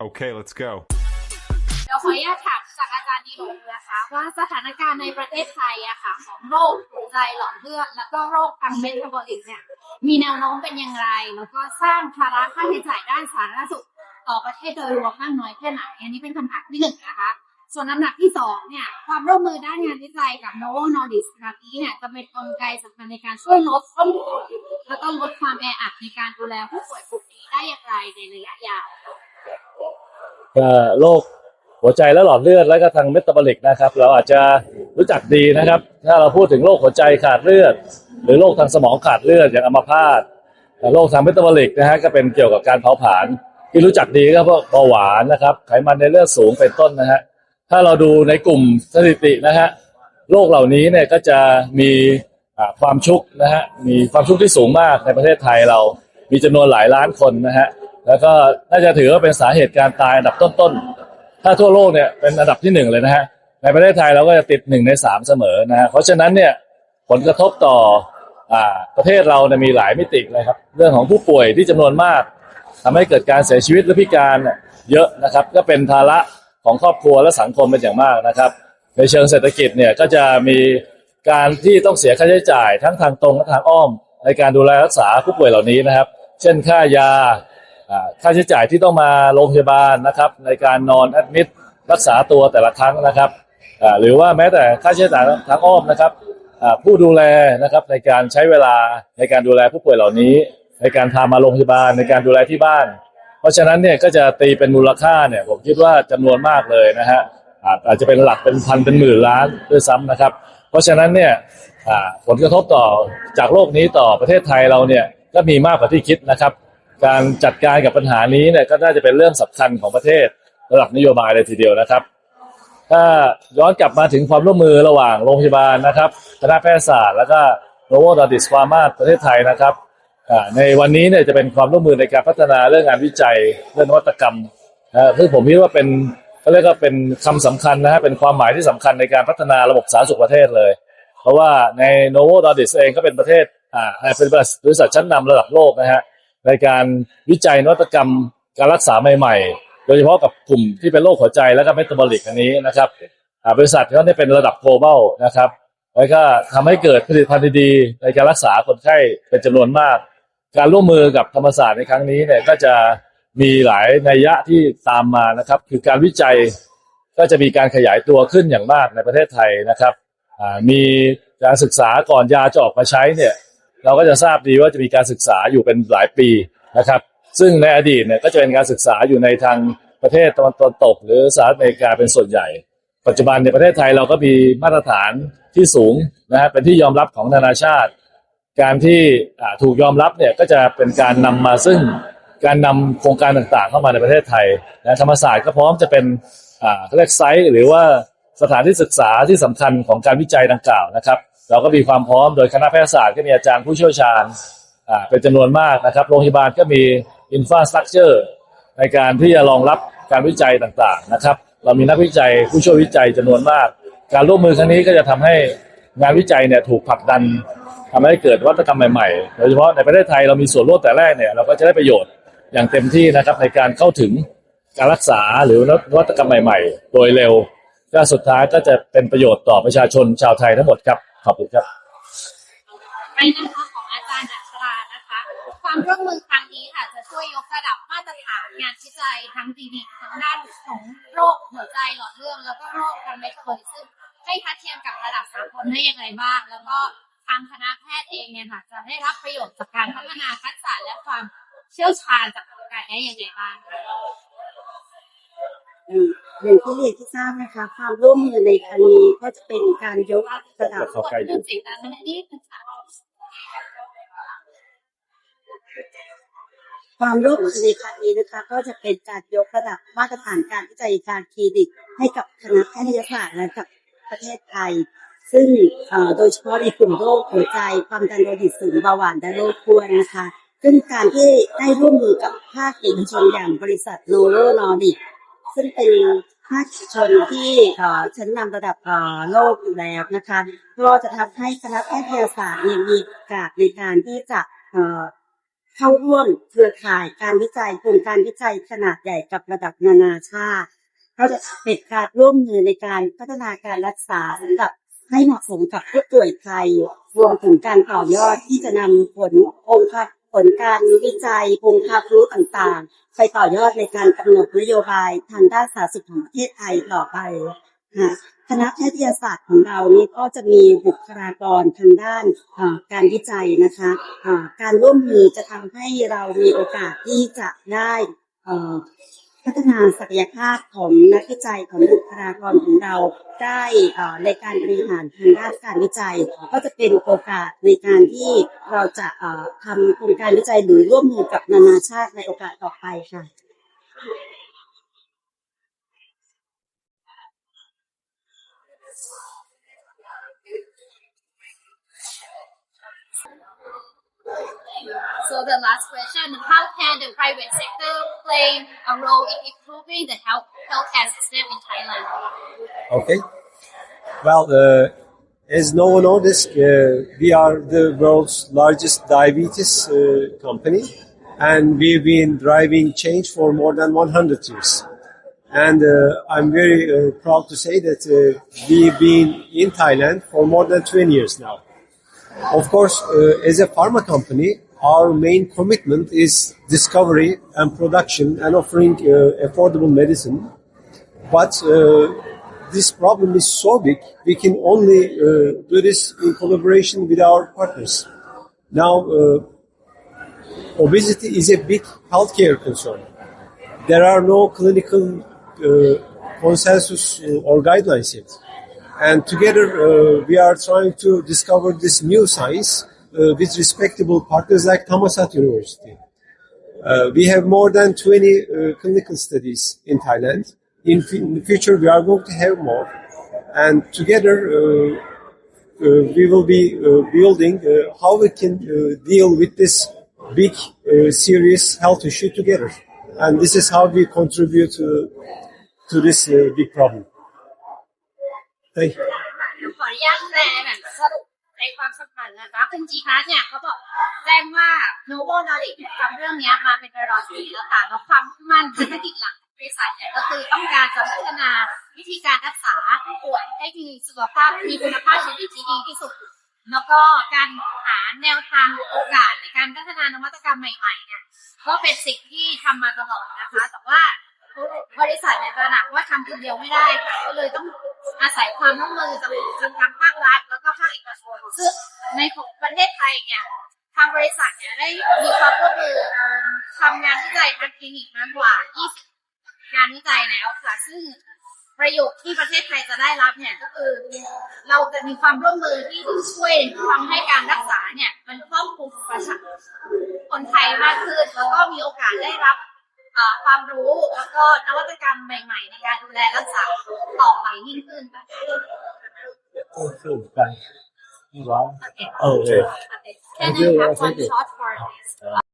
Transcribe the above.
Okay, let's go. เดี๋ยวขออนุญาตถามจากอาจารย์ดีโลนะคะว่าสถานการณ์ในประเทศไทยอะค่ะ ของโรคหัวใจหลอดเลือดแล้วก็โรคทางเมตาบอลิกเนี่ยมีแนวโน้มเป็นอย่างไร แล้วก็สร้างภาระค่าใช้จ่ายด้านสาธารณสุขต่อประเทศโดยรวมมากน้อยแค่ไหน อันนี้เป็นคำถามที่หนึ่งนะคะ ส่วนลำดับที่สองเนี่ยความร่วมมือด้านงานวิจัยกับ Novo Nordisk ครั้งนี้เนี่ยจะเป็นกลไกสำคัญในการช่วยลดต้นทุนแล้วก็ลดความแออัดในการดูแลผู้ป่วยกลุ่มนี้ได้อย่างไรในระยะยาว โรคหัวใจและหลอดเลือดและก็ทางเมตาบอลิกนะครับ เราอาจจะรู้จักดีนะครับ ถ้าเราพูดถึงโรคหัวใจขาดเลือด หรือโรคทางสมองขาดเลือดอย่างอัมพาตโรคทางเมตาบอลิกนะฮะก็เป็นเกี่ยวกับการเผาผลาญที่รู้จักดีก็พวกเบาหวานนะครับ ไขมันในเลือดสูงเป็นต้นนะฮะถ้าเราดูในกลุ่มสถิตินะฮะโรคเหล่านี้เนี่ยก็จะมีความชุกนะฮะมีความชุกที่สูงมากในประเทศไทยเรามีจำนวนหลายล้านคนนะฮะ แล้วก็น่าจะถือว่าเป็นสาเหตุการตายอันดับต้นๆ ถ้าทั่วโลกเนี่ยเป็นอันดับที่หนึ่งเลยนะฮะ ในประเทศไทยเราก็จะติดหนึ่งในสามเสมอนะฮะ เพราะฉะนั้นเนี่ยผลกระทบต่ออ่าประเทศเราเนี่ยมีหลายมิติเลยครับ เรื่องของผู้ป่วยที่จำนวนมากทำให้เกิดการเสียชีวิตและพิการเยอะนะครับ ก็เป็นภาระของครอบครัวและสังคมเป็นอย่างมากนะครับ ในเชิงเศรษฐกิจเนี่ยก็จะมีการที่ต้องเสียค่าใช้จ่ายทั้งทางตรงและทางอ้อม ในการดูแลรักษาผู้ป่วยเหล่านี้นะครับ เช่นค่ายา ค่าใช้จ่ายที่ต้องมาโรงพยาบาลนะครับในการนอนแอดมิดรักษาตัวแต่ละครั้งนะครับหรือว่าแม้แต่ค่าใช้จ่ายทางอ้อมนะครับผู้ดูแลนะครับในการใช้เวลาในการดูแลผู้ป่วยเหล่านี้ ในการพามาโรงพยาบาลในการดูแลที่บ้าน เพราะฉะนั้นเนี่ยก็จะตีเป็นมูลค่าเนี่ยผมคิดว่าจำนวนมากเลยนะฮะอาจจะเป็นหลักเป็นพันเป็นหมื่นล้านด้วยซ้ำนะครับ เพราะฉะนั้นเนี่ยผลกระทบต่อจากโรคนี้ต่อประเทศไทยเราเนี่ยก็มีมากกว่าที่คิดนะครับ การจัดการกับปัญหานี้เนี่ยก็น่าจะเป็นเรื่องสำคัญของประเทศระดับนโยบายเลยทีเดียวนะครับ ถ้าย้อนกลับมาถึงความร่วมมือระหว่างโรงพยาบาลนะครับคณะแพทยศาสตร์ แล้วก็โนโวดอดิสความาประเทศไทยนะครับในวันนี้เนี่ยจะเป็นความร่วมมือในการพัฒนาเรื่องงานวิจัยเรื่องนวัตกรรมนะฮะซึ่งผมคิดว่าเป็นเขาเรียกว่าเป็นคำสำคัญนะฮะเป็นความหมายที่สำคัญในการพัฒนาระบบสาธารณสุขประเทศเลย เพราะว่าในโนโวดอดิสเองก็เป็นประเทศอ่าเป็นบริษัทชั้นนำระดับโลกนะฮะ ในการวิจัยนวัตกรรมการรักษาใหม่ๆ โดยเฉพาะกับกลุ่มที่เป็นโรคหัวใจและก็เมตาบอลิกอันนี้นะครับบริษัทเขาเนี่ยเป็นระดับ global นะครับแล้วก็ทำให้เกิดผลิตภัณฑ์ดีๆในการรักษาคนไข้เป็นจำนวนมาก การร่วมมือกับธรรมศาสตร์ในครั้งนี้เนี่ยก็จะมีหลายนัยยะที่ตามมานะครับ คือการวิจัยก็จะมีการขยายตัวขึ้นอย่างมากในประเทศไทยนะครับมีการศึกษาก่อนยาจะออกมาใช้เนี่ย เราก็จะทราบดีว่าจะมีการศึกษาอยู่เป็นหลายปีนะครับ ซึ่งในอดีตเนี่ยก็จะเป็นการศึกษาอยู่ในทางประเทศตะวันตก หรือสหรัฐอเมริกาเป็นส่วนใหญ่ ปัจจุบันในประเทศไทยเราก็มีมาตรฐานที่สูงนะฮะเป็นที่ยอมรับของนานาชาติ การที่ถูกยอมรับเนี่ยก็จะเป็นการนำมาซึ่งการนำโครงการต่างๆ เข้ามาในประเทศไทยนะธรรมศาสตร์ก็พร้อมจะเป็นอ่าเรียกไซต์หรือว่าสถานที่ศึกษาที่สำคัญของการวิจัยดังกล่าวนะครับ เราก็มีความพร้อมโดยคณะแพทยศาสตร์ก็มีอาจารย์ผู้เชี่ยวชาญเป็นจำนวนมากนะครับ โรงพยาบาลก็มีอินฟ a าสตรั c เจอร์ในการที่จะรองรับการวิจัยต่างๆนะครับ เรามีนักวิจัยผู้ช่วยวิจัยจำนวนมาก การร่วมมือครั้งนี้ก็จะทำให้งานวิจัยเนี่ยถูกผลักดันทำให้เกิดวัตกรรมใหม่ๆ โดยเฉพาะในประเทศไทยเรามีส่วนร่วมแต่แรกเนี่ยเราก็จะได้ประโยชน์อย่างเต็มที่นะครับในการเข้าถึงการรักษาหรือนวัตกรรมใหม่ ๆ โดยเร็วก็สุดท้ายก็จะเป็นประโยชน์ต่อประชาชนชาวไทยทั้งหมดครับ ขอบคุณครับไปนะคะของอาจารย์อัครานะคะ ความร่วมมือครั้งนี้ค่ะจะช่วยยกระดับมาตรฐานงานวิจัยทั้งคลินิกทั้งด้านของโรคหัวใจหลอดเลือดแล้วก็โรคทางเมตาบอลิซึมให้ทัดเทียมกับระดับสากลได้ยังไงบ้าง แล้วก็ทางคณะแพทย์เองเนี่ยค่ะจะได้รับประโยชน์จากการพัฒนาทักษะและความเชี่ยวชาญจากการได้ยังไงบ้าง อย่างที่เรียนที่ทราบนะคะ ความร่วมมือในครั้งนี้ก็จะเป็นการยกระดับเข้าใกล้เรื่องเสียงดังนะนี่นะความร่วมมือในครั้งนี้นะคะ ก็จะเป็นการยกระดับมาตรฐานการวิจัยการคลินิก ให้กับคณะแพทยศาสตร์และกับประเทศไทย ซึ่งโดยเฉพาะในกลุ่มโรคหัวใจความดันโลหิตสูงเบาหวานและโรคอ้วนนะคะซึ่งการที่ได้ร่วมมือกับภาคเอกชนอย่างบริษัทโนโรนอร์ดิก ซึ่งเป็นภาคเอกชนที่อ่อชั้นนำระดับอ่อโลกอยู่แล้วนะคะก็จะทำให้คณะแพทยศาสตร์มีโอกาสในการที่จะเอ่อเข้าร่วมเครือข่ายการวิจัยโครงการวิจัยขนาดใหญ่กับระดับนานาชาติก็จะเป็นการร่วมมือในการพัฒนาการรักษาสำหรับให้เหมาะสมกับผู้ป่วยไทยรวมถึงการต่อยอดที่จะนำผลองค์ความ ลการวิจัยองค์ความรู้ต่างๆ ไปต่อยอดในการกำหนดนโยบายทางด้านสาธารณสุขของประเทศไทยต่อไปคณะแพทยศาสตร์ของเรานี่ก็จะมีบุคลากรทางด้านการวิจัยนะคะะการร่วมมือจะทำให้เรามีโอกาสที่จะได้ พัฒนาศักยภาพของนักวิจัยของบุคลากรของเราได้ในการบริหารทางด้านการวิจัย ก็จะเป็นโอกาสในการที่เราจะทำโครงการวิจัยหรือร่วมมือกับนานาชาติในโอกาสต่อไปค่ะ So the last question, how can the private sector play a role in improving the health healthcare system in Thailand? Okay. Well, uh, as no one knows, uh, we are the world's largest diabetes uh, company, and we've been driving change for more than 100 years. And uh, I'm very uh, proud to say that uh, we've been in Thailand for more than 20 years now. Of course, as a pharma company, our main commitment is discovery and production and offering uh, affordable medicine. But uh, this problem is so big, we can only uh, do this in collaboration with our partners. Now, uh, obesity is a big healthcare concern. There are no clinical uh, consensus uh, or guidelines yet. And together, we are trying to discover this new science with respectable partners like Thammasat University. Uh, we have more than 20 uh, clinical studies in Thailand. In, f- in the future, we are going to have more. And together, uh, uh, we will be uh, building uh, how we can uh, deal with this big, uh, serious health issue together. And this is how we contribute to, to this uh, big problem. Thank you. ขออนุญาตแปลแบบสรุป ในความสำคัญนะคะคุณจีคัสเนี่ยเขาบอกแจ้งว่าโนโบนอริทำเรื่องนี้มาเป็นร้อยปีแล้วค่ะแล้วความมุ่งมั่นธุรกิจหลักของบริษัทเนี่ยก็คือต้องการจะพัฒนาวิธีการรักษาผู้ป่วยให้มีสุขภาพมีคุณภาพชีวิตที่ดีที่สุด แล้วก็การหาแนวทางโอกาสในการพัฒนานวัตกรรมใหม่ๆเนี่ยก็เป็นสิ่งที่ทำมาตลอดนะคะ แต่ว่า บริษัทเนี่ยตระหนักว่าทำคนเดียวไม่ได้ค่ะก็เลยต้องอาศัยความร่วมมือจากทางภาครัฐแล้วก็ภาคเอกชนซึ่งในของประเทศไทยเนี่ยทางบริษัทเนี่ยได้มีความร่วมมือทำงานวิจัยทางคลินิกมากกว่า 20 งานวิจัยแล้วค่ะซึ่งประโยชน์ที่ประเทศไทยจะได้รับเนี่ยก็คือ เราจะมีความร่วมมือที่ช่วยทำให้การรักษาเนี่ย มันครอบคลุมประชาคนไทยมากขึ้นแล้วก็มีโอกาสได้รับ ความรู้แล้วก็นวัตกรรมใหม่ๆ ในการดูแลรักษาต่อไปยิ่งขึ้นค่ะ Okay. Can I have one shot for this